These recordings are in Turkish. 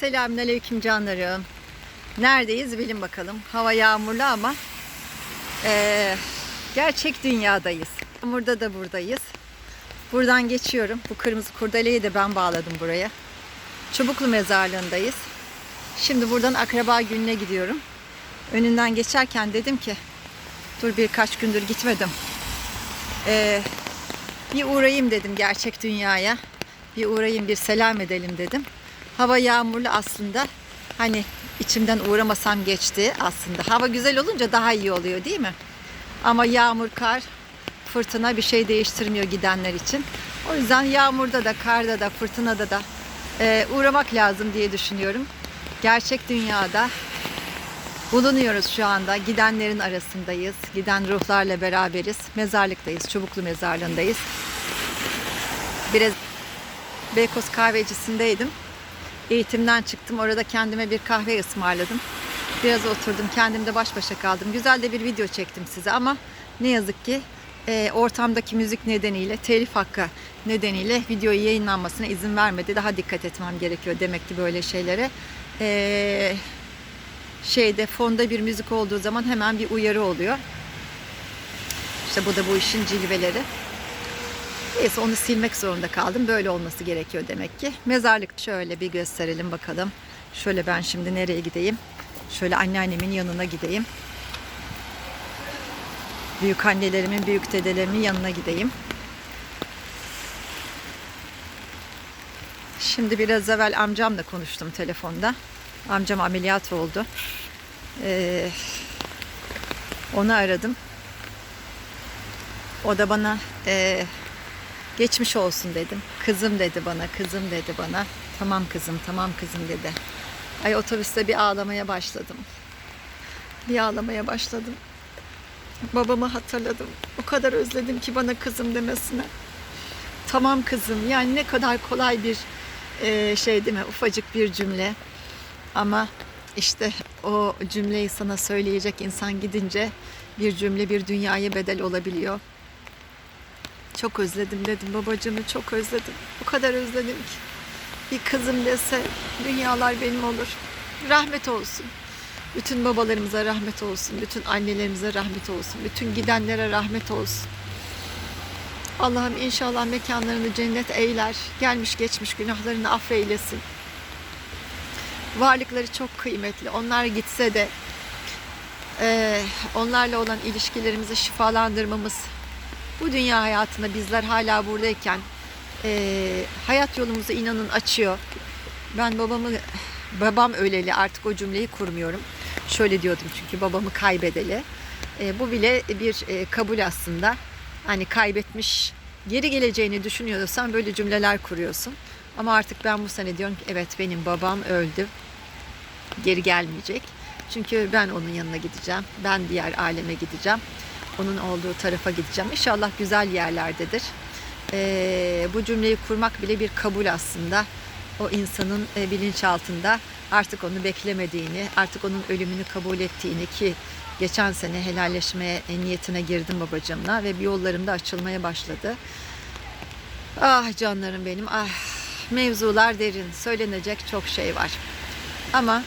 Selamünaleyküm canlarım. Neredeyiz bilin bakalım. Hava yağmurlu ama eee, gerçek dünyadayız. Yağmurda da buradayız. Buradan geçiyorum. Bu kırmızı kurdeleyi de ben bağladım buraya. Çubuklu mezarlığındayız. Şimdi buradan akraba gününe gidiyorum. Önünden geçerken dedim ki dur birkaç gündür gitmedim. Eee, bir uğrayayım dedim gerçek dünyaya. Bir uğrayayım bir selam edelim dedim. Hava yağmurlu aslında. Hani içimden uğramasam geçti aslında. Hava güzel olunca daha iyi oluyor değil mi? Ama yağmur, kar, fırtına bir şey değiştirmiyor gidenler için. O yüzden yağmurda da, karda da, fırtınada da e, uğramak lazım diye düşünüyorum. Gerçek dünyada bulunuyoruz şu anda. Gidenlerin arasındayız. Giden ruhlarla beraberiz. Mezarlıktayız. Çubuklu mezarlığındayız. Biraz Beykoz kahvecisindeydim. Eğitimden çıktım. Orada kendime bir kahve ısmarladım. Biraz oturdum. Kendimde baş başa kaldım. Güzel de bir video çektim size ama ne yazık ki e, ortamdaki müzik nedeniyle, telif hakkı nedeniyle videoyu yayınlanmasına izin vermedi. Daha dikkat etmem gerekiyor demek ki böyle şeylere. E, şeyde fonda bir müzik olduğu zaman hemen bir uyarı oluyor. İşte bu da bu işin cilveleri. Neyse onu silmek zorunda kaldım. Böyle olması gerekiyor demek ki. Mezarlık şöyle bir gösterelim bakalım. Şöyle ben şimdi nereye gideyim? Şöyle anneannemin yanına gideyim. Büyük annelerimin, büyük dedelerimin yanına gideyim. Şimdi biraz evvel amcamla konuştum telefonda. Amcam ameliyat oldu. Ee, onu aradım. O da bana e, geçmiş olsun dedim. Kızım dedi bana, kızım dedi bana. Tamam kızım, tamam kızım dedi. Ay otobüste bir ağlamaya başladım. Bir ağlamaya başladım. Babamı hatırladım. O kadar özledim ki bana kızım demesine. Tamam kızım. Yani ne kadar kolay bir e, şey değil mi? Ufacık bir cümle. Ama işte o cümleyi sana söyleyecek insan gidince bir cümle bir dünyaya bedel olabiliyor. Çok özledim dedim babacığımı çok özledim. O kadar özledim ki. Bir kızım dese dünyalar benim olur. Rahmet olsun. Bütün babalarımıza rahmet olsun. Bütün annelerimize rahmet olsun. Bütün gidenlere rahmet olsun. Allah'ım inşallah mekanlarını cennet eyler. Gelmiş geçmiş günahlarını affeylesin. Varlıkları çok kıymetli. Onlar gitse de eee, onlarla olan ilişkilerimizi şifalandırmamız, bu dünya hayatında bizler hala buradayken eee, hayat yolumuzu inanın açıyor. Ben babamı, babam öleli artık o cümleyi kurmuyorum. Şöyle diyordum çünkü babamı kaybedeli. E, bu bile bir e, kabul aslında. Hani kaybetmiş, geri geleceğini düşünüyorsan böyle cümleler kuruyorsun. Ama artık ben bu sene diyorum ki evet benim babam öldü. Geri gelmeyecek. Çünkü ben onun yanına gideceğim. Ben diğer aleme gideceğim. Onun olduğu tarafa gideceğim. İnşallah güzel yerlerdedir. Ee, bu cümleyi kurmak bile bir kabul aslında. O insanın e, bilinçaltında artık onu beklemediğini, artık onun ölümünü kabul ettiğini ki geçen sene helalleşmeye e, niyetine girdim babacığımla ve bir yollarım da açılmaya başladı. Ah canlarım benim, ah mevzular derin, söylenecek çok şey var. Ama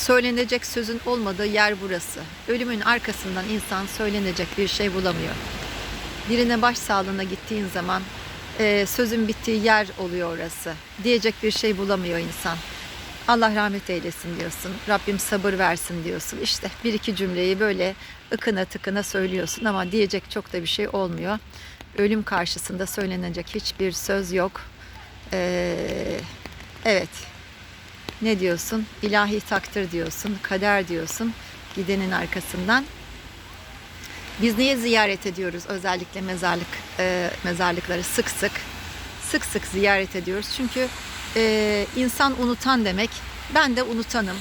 söylenecek sözün olmadığı yer burası. Ölümün arkasından insan söylenecek bir şey bulamıyor. Birine başsağlığına gittiğin zaman e, sözün bittiği yer oluyor orası. Diyecek bir şey bulamıyor insan. Allah rahmet eylesin diyorsun. Rabbim sabır versin diyorsun. İşte bir iki cümleyi böyle ıkına tıkına söylüyorsun ama diyecek çok da bir şey olmuyor. Ölüm karşısında söylenecek hiçbir söz yok. Ee, evet. Ne diyorsun? İlahi takdir diyorsun, kader diyorsun gidenin arkasından. Biz niye ziyaret ediyoruz özellikle mezarlık e, mezarlıkları sık sık sık sık ziyaret ediyoruz çünkü e, insan unutan demek. Ben de unutanım.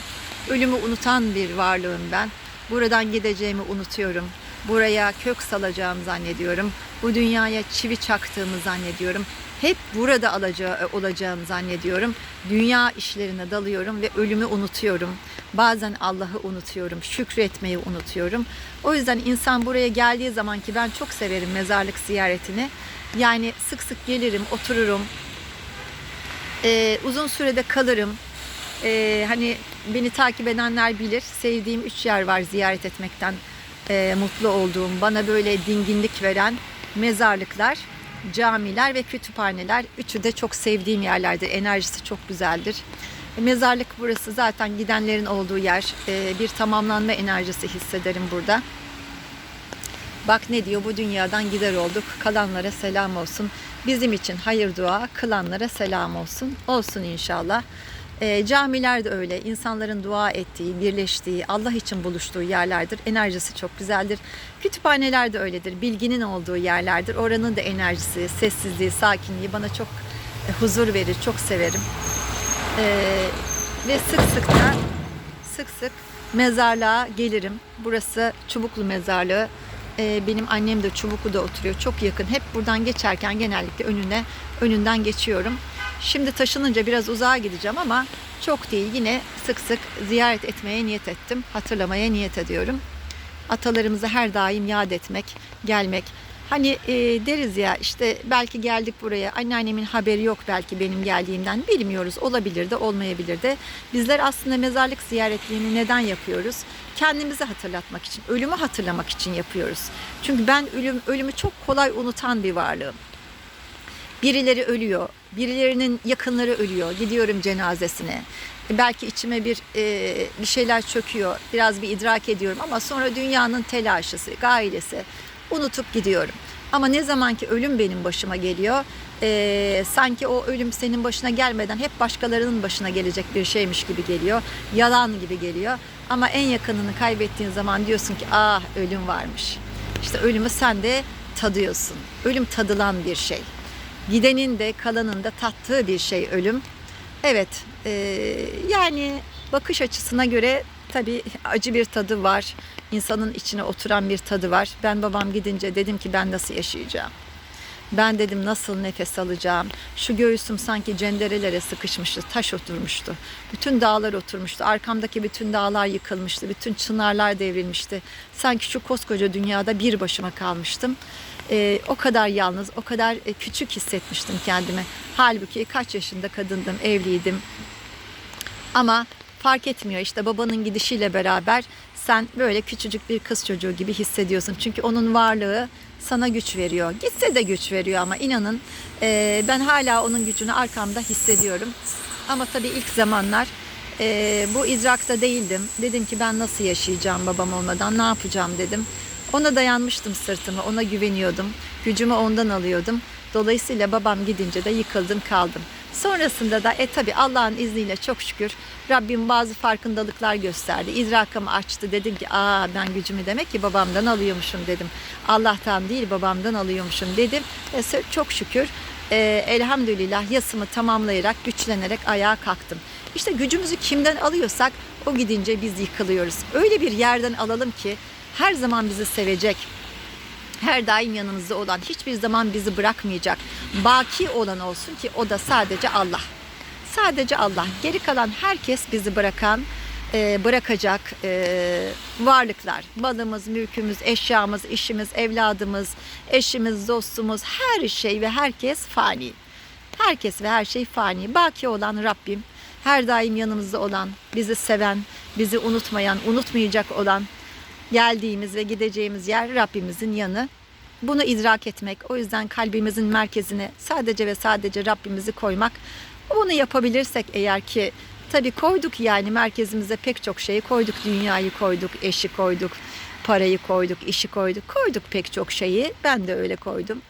Ölümü unutan bir varlığım ben. Buradan gideceğimi unutuyorum. Buraya kök salacağımı zannediyorum. Bu dünyaya çivi çaktığımı zannediyorum. Hep burada alacağı, olacağımı zannediyorum. Dünya işlerine dalıyorum ve ölümü unutuyorum. Bazen Allah'ı unutuyorum, şükretmeyi unutuyorum. O yüzden insan buraya geldiği zaman ki ben çok severim mezarlık ziyaretini. Yani sık sık gelirim, otururum. Ee, uzun sürede kalırım. Ee, hani beni takip edenler bilir. Sevdiğim üç yer var ziyaret etmekten e, mutlu olduğum, bana böyle dinginlik veren mezarlıklar, camiler ve kütüphaneler. Üçü de çok sevdiğim yerlerdir. Enerjisi çok güzeldir. E, Mezarlık burası zaten gidenlerin olduğu yer. E, bir tamamlanma enerjisi hissederim burada. Bak ne diyor bu dünyadan gider olduk. Kalanlara selam olsun. Bizim için hayır dua, kılanlara selam olsun. Olsun inşallah. E, camiler de öyle. İnsanların dua ettiği, birleştiği, Allah için buluştuğu yerlerdir. Enerjisi çok güzeldir. Kütüphaneler de öyledir. Bilginin olduğu yerlerdir. Oranın da enerjisi, sessizliği, sakinliği bana çok e, huzur verir. Çok severim. E, ve sık sık da sık sık mezarlığa gelirim. Burası Çubuklu Mezarlığı. Ee, benim annem de Çubuklu'da oturuyor. Çok yakın. Hep buradan geçerken genellikle önüne önünden geçiyorum. Şimdi taşınınca biraz uzağa gideceğim ama çok değil. Yine sık sık ziyaret etmeye niyet ettim. Hatırlamaya niyet ediyorum. Atalarımızı her daim yad etmek, gelmek. Hani e, deriz ya işte belki geldik buraya anneannemin haberi yok belki benim geldiğimden bilmiyoruz olabilir de olmayabilir de bizler aslında mezarlık ziyaretliğini neden yapıyoruz? Kendimizi hatırlatmak için, ölümü hatırlamak için yapıyoruz. Çünkü ben ölüm ölümü çok kolay unutan bir varlığım. Birileri ölüyor, birilerinin yakınları ölüyor. Gidiyorum cenazesine. E, Belki içime bir e, bir şeyler çöküyor. Biraz bir idrak ediyorum ama sonra dünyanın telaşısı, gailesi unutup gidiyorum. Ama ne zaman ki ölüm benim başıma geliyor, e, sanki o ölüm senin başına gelmeden hep başkalarının başına gelecek bir şeymiş gibi geliyor. Yalan gibi geliyor. Ama en yakınını kaybettiğin zaman diyorsun ki ah ölüm varmış. İşte ölümü sen de tadıyorsun. Ölüm tadılan bir şey. Gidenin de kalanın da tattığı bir şey ölüm. Evet, e, yani bakış açısına göre tabii acı bir tadı var. İnsanın içine oturan bir tadı var. Ben babam gidince dedim ki ben nasıl yaşayacağım? Ben dedim nasıl nefes alacağım? Şu göğsüm sanki cenderelere sıkışmıştı, taş oturmuştu. Bütün dağlar oturmuştu. Arkamdaki bütün dağlar yıkılmıştı. Bütün çınarlar devrilmişti. Sanki şu koskoca dünyada bir başıma kalmıştım. Ee, o kadar yalnız, o kadar e, küçük hissetmiştim kendimi. Halbuki kaç yaşında kadındım, evliydim. Ama fark etmiyor işte babanın gidişiyle beraber sen böyle küçücük bir kız çocuğu gibi hissediyorsun. Çünkü onun varlığı sana güç veriyor. Gitse de güç veriyor ama inanın e, ben hala onun gücünü arkamda hissediyorum. Ama tabii ilk zamanlar e, bu idrakta değildim. Dedim ki ben nasıl yaşayacağım babam olmadan ne yapacağım dedim. Ona dayanmıştım sırtımı, ona güveniyordum. Gücümü ondan alıyordum. Dolayısıyla babam gidince de yıkıldım kaldım. Sonrasında da e tabi Allah'ın izniyle çok şükür Rabbim bazı farkındalıklar gösterdi. İdrakımı açtı. Dedim ki aa ben gücümü demek ki babamdan alıyormuşum dedim. Allah'tan değil babamdan alıyormuşum dedim. Ve çok şükür e, elhamdülillah yasımı tamamlayarak güçlenerek ayağa kalktım. İşte gücümüzü kimden alıyorsak o gidince biz yıkılıyoruz. Öyle bir yerden alalım ki her zaman bizi sevecek, her daim yanımızda olan, hiçbir zaman bizi bırakmayacak, baki olan olsun ki o da sadece Allah. Sadece Allah. Geri kalan herkes bizi bırakan, e, bırakacak e, varlıklar. Malımız, mülkümüz, eşyamız, işimiz, evladımız, eşimiz, dostumuz, her şey ve herkes fani. Herkes ve her şey fani. Baki olan Rabbim, her daim yanımızda olan, bizi seven, bizi unutmayan, unutmayacak olan, geldiğimiz ve gideceğimiz yer Rabbimizin yanı. Bunu idrak etmek, o yüzden kalbimizin merkezine sadece ve sadece Rabbimizi koymak. Bunu yapabilirsek eğer ki tabii koyduk yani merkezimize pek çok şeyi koyduk. Dünyayı koyduk, eşi koyduk, parayı koyduk, işi koyduk. Koyduk pek çok şeyi. Ben de öyle koydum.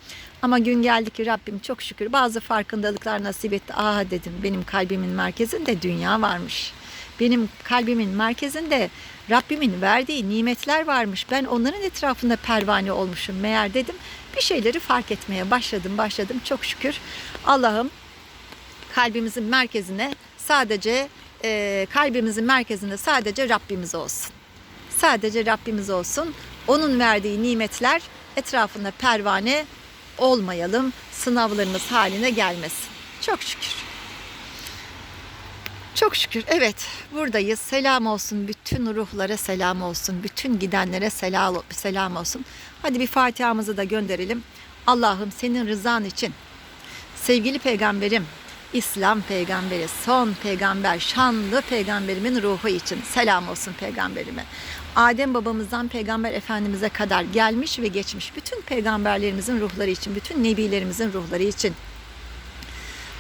Ama gün geldi ki Rabbim çok şükür bazı farkındalıklar nasip etti. Aa dedim benim kalbimin merkezinde dünya varmış. Benim kalbimin merkezinde Rabbimin verdiği nimetler varmış. Ben onların etrafında pervane olmuşum meğer dedim. Bir şeyleri fark etmeye başladım başladım. Çok şükür Allah'ım kalbimizin merkezine sadece e, kalbimizin merkezinde sadece Rabbimiz olsun. Sadece Rabbimiz olsun. Onun verdiği nimetler etrafında pervane olmayalım. Sınavlarımız haline gelmesin. Çok şükür. Çok şükür. Evet, buradayız. Selam olsun bütün ruhlara selam olsun. Bütün gidenlere selam selam olsun. Hadi bir Fatiha'mızı da gönderelim. Allah'ım senin rızan için sevgili peygamberim İslam peygamberi, son peygamber, şanlı peygamberimin ruhu için selam olsun peygamberime. Adem babamızdan peygamber efendimize kadar gelmiş ve geçmiş bütün peygamberlerimizin ruhları için, bütün nebilerimizin ruhları için.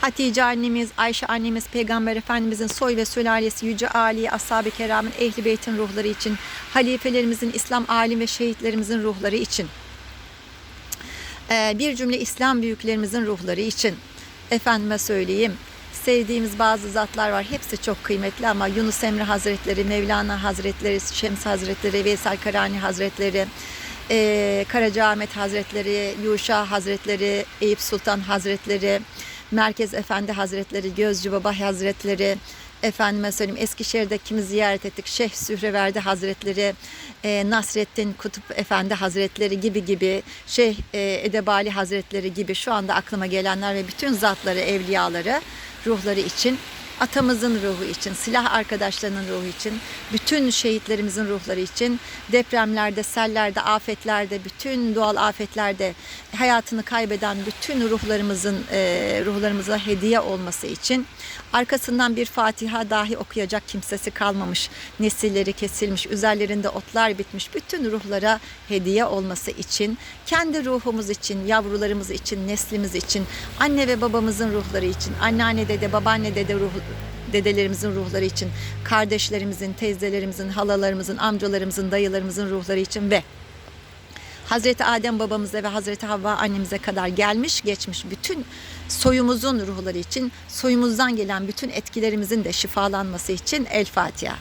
Hatice annemiz, Ayşe annemiz, Peygamber Efendimizin soy ve sülalesi, Yüce Ali, Ashab-ı Kiram'ın, Ehli Beyt'in ruhları için, halifelerimizin, İslam alim ve şehitlerimizin ruhları için, Ee, bir cümle İslam büyüklerimizin ruhları için, efendime söyleyeyim, sevdiğimiz bazı zatlar var. Hepsi çok kıymetli ama Yunus Emre Hazretleri, Mevlana Hazretleri, Şems Hazretleri, Veysel Karani Hazretleri, e, Karacaahmet Hazretleri, Yuşa Hazretleri, Eyüp Sultan Hazretleri, Merkez Efendi Hazretleri, Gözcü Baba Hazretleri, efendime söyleyeyim Eskişehir'de kimi ziyaret ettik. Şeyh Sühreverdi Hazretleri, e, Nasrettin Kutup Efendi Hazretleri gibi gibi, Şeyh e, Edebali Hazretleri gibi şu anda aklıma gelenler ve bütün zatları, evliyaları, ruhları için atamızın ruhu için, silah arkadaşlarının ruhu için, bütün şehitlerimizin ruhları için, depremlerde, sellerde, afetlerde, bütün doğal afetlerde hayatını kaybeden bütün ruhlarımızın e, ruhlarımıza hediye olması için arkasından bir Fatiha dahi okuyacak kimsesi kalmamış, nesilleri kesilmiş, üzerlerinde otlar bitmiş bütün ruhlara hediye olması için, kendi ruhumuz için, yavrularımız için, neslimiz için, anne ve babamızın ruhları için, anneanne dede, babaanne dede ruhu dedelerimizin ruhları için, kardeşlerimizin, teyzelerimizin, halalarımızın, amcalarımızın, dayılarımızın ruhları için ve Hazreti Adem babamıza ve Hazreti Havva annemize kadar gelmiş geçmiş bütün soyumuzun ruhları için, soyumuzdan gelen bütün etkilerimizin de şifalanması için El Fatiha.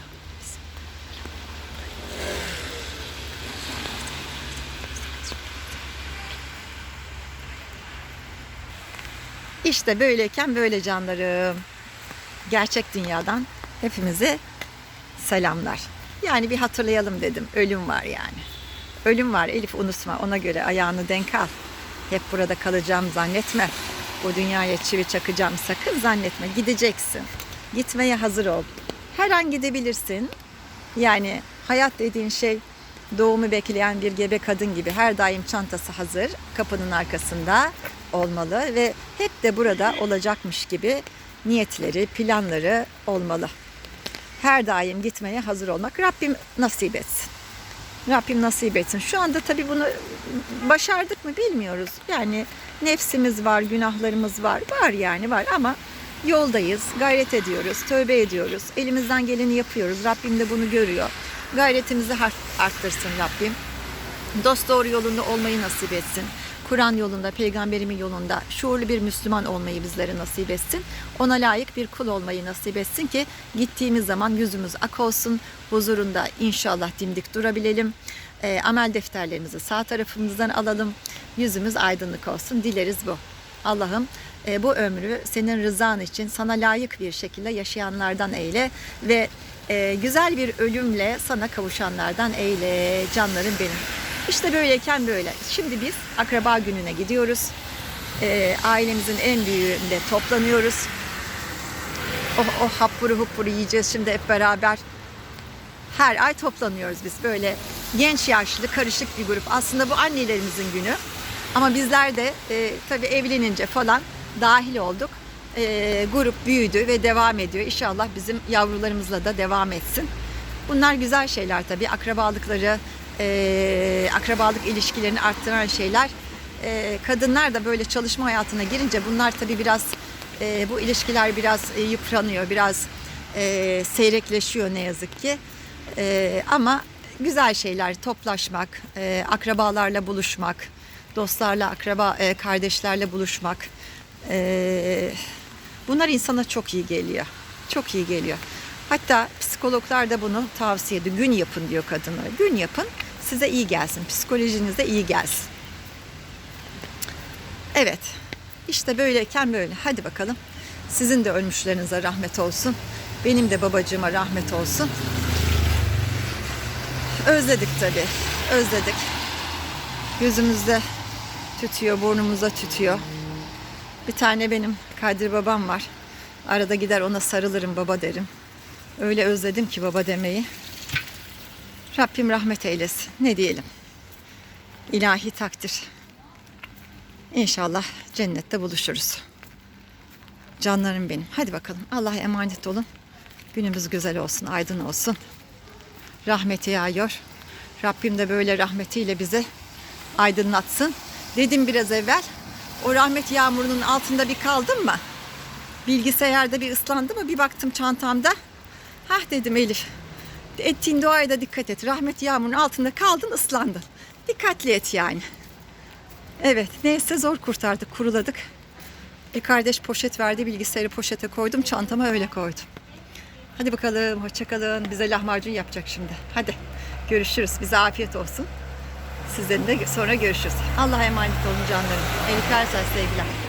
İşte böyleyken böyle canlarım. Gerçek dünyadan hepimize selamlar. Yani bir hatırlayalım dedim. Ölüm var yani. Ölüm var Elif unutma ona göre ayağını denk al. Hep burada kalacağım zannetme. Bu dünyaya çivi çakacağım sakın zannetme. Gideceksin. Gitmeye hazır ol. Her an gidebilirsin. Yani hayat dediğin şey doğumu bekleyen bir gebe kadın gibi her daim çantası hazır kapının arkasında olmalı ve hep de burada olacakmış gibi niyetleri, planları olmalı. Her daim gitmeye hazır olmak Rabbim nasip etsin. Rabbim nasip etsin. Şu anda tabii bunu başardık mı bilmiyoruz. Yani nefsimiz var, günahlarımız var. Var yani var ama yoldayız, gayret ediyoruz, tövbe ediyoruz. Elimizden geleni yapıyoruz. Rabbim de bunu görüyor. Gayretimizi arttırsın Rabbim. Dost doğru yolunda olmayı nasip etsin. Kur'an yolunda, peygamberimin yolunda şuurlu bir Müslüman olmayı bizlere nasip etsin. Ona layık bir kul olmayı nasip etsin ki gittiğimiz zaman yüzümüz ak olsun. Huzurunda inşallah dimdik durabilelim. E, amel defterlerimizi sağ tarafımızdan alalım. Yüzümüz aydınlık olsun. Dileriz bu. Allah'ım e, bu ömrü senin rızan için sana layık bir şekilde yaşayanlardan eyle ve e, güzel bir ölümle sana kavuşanlardan eyle canlarım benim. İşte böyleyken böyle. Şimdi biz akraba gününe gidiyoruz. E, ailemizin en büyüğünde toplanıyoruz. Oh oh happuru huppuru yiyeceğiz şimdi hep beraber. Her ay toplanıyoruz biz böyle genç yaşlı karışık bir grup. Aslında bu annelerimizin günü. Ama bizler de e, tabii evlenince falan dahil olduk. E, grup büyüdü ve devam ediyor. İnşallah bizim yavrularımızla da devam etsin. Bunlar güzel şeyler tabii. Akrabalıkları, e, akrabalık ilişkilerini arttıran şeyler. E, kadınlar da böyle çalışma hayatına girince bunlar tabii biraz e, bu ilişkiler biraz e, yıpranıyor, biraz e, seyrekleşiyor ne yazık ki. E, ama güzel şeyler, toplaşmak, e, akrabalarla buluşmak, dostlarla, akraba e, kardeşlerle buluşmak. E, bunlar insana çok iyi geliyor. Çok iyi geliyor. Hatta psikologlar da bunu tavsiye ediyor. Gün yapın diyor kadınlara. Gün yapın size iyi gelsin. Psikolojinize iyi gelsin. Evet. İşte böyleyken böyle. Hadi bakalım. Sizin de ölmüşlerinize rahmet olsun. Benim de babacığıma rahmet olsun. Özledik tabii. Özledik. Gözümüzde tütüyor, burnumuzda tütüyor. Bir tane benim Kadir babam var. Arada gider ona sarılırım baba derim. Öyle özledim ki baba demeyi. Rabbim rahmet eylesin. Ne diyelim? İlahi takdir. İnşallah cennette buluşuruz. Canlarım benim. Hadi bakalım. Allah'a emanet olun. Günümüz güzel olsun, aydın olsun. Rahmeti yağıyor. Rabbim de böyle rahmetiyle bizi aydınlatsın. Dedim biraz evvel. O rahmet yağmurunun altında bir kaldım mı? Bilgisayarda bir ıslandı mı? Bir baktım çantamda. Hah dedim Elif. Ettiğin duaya da dikkat et. Rahmet yağmurunun altında kaldın ıslandın. Dikkatli et yani. Evet neyse zor kurtardık kuruladık. Bir kardeş poşet verdi bilgisayarı poşete koydum çantama öyle koydum. Hadi bakalım hoşçakalın. Bize lahmacun yapacak şimdi. Hadi görüşürüz. Bize afiyet olsun. Sizden de sonra görüşürüz. Allah'a emanet olun canlarım. Ersel sevgiler.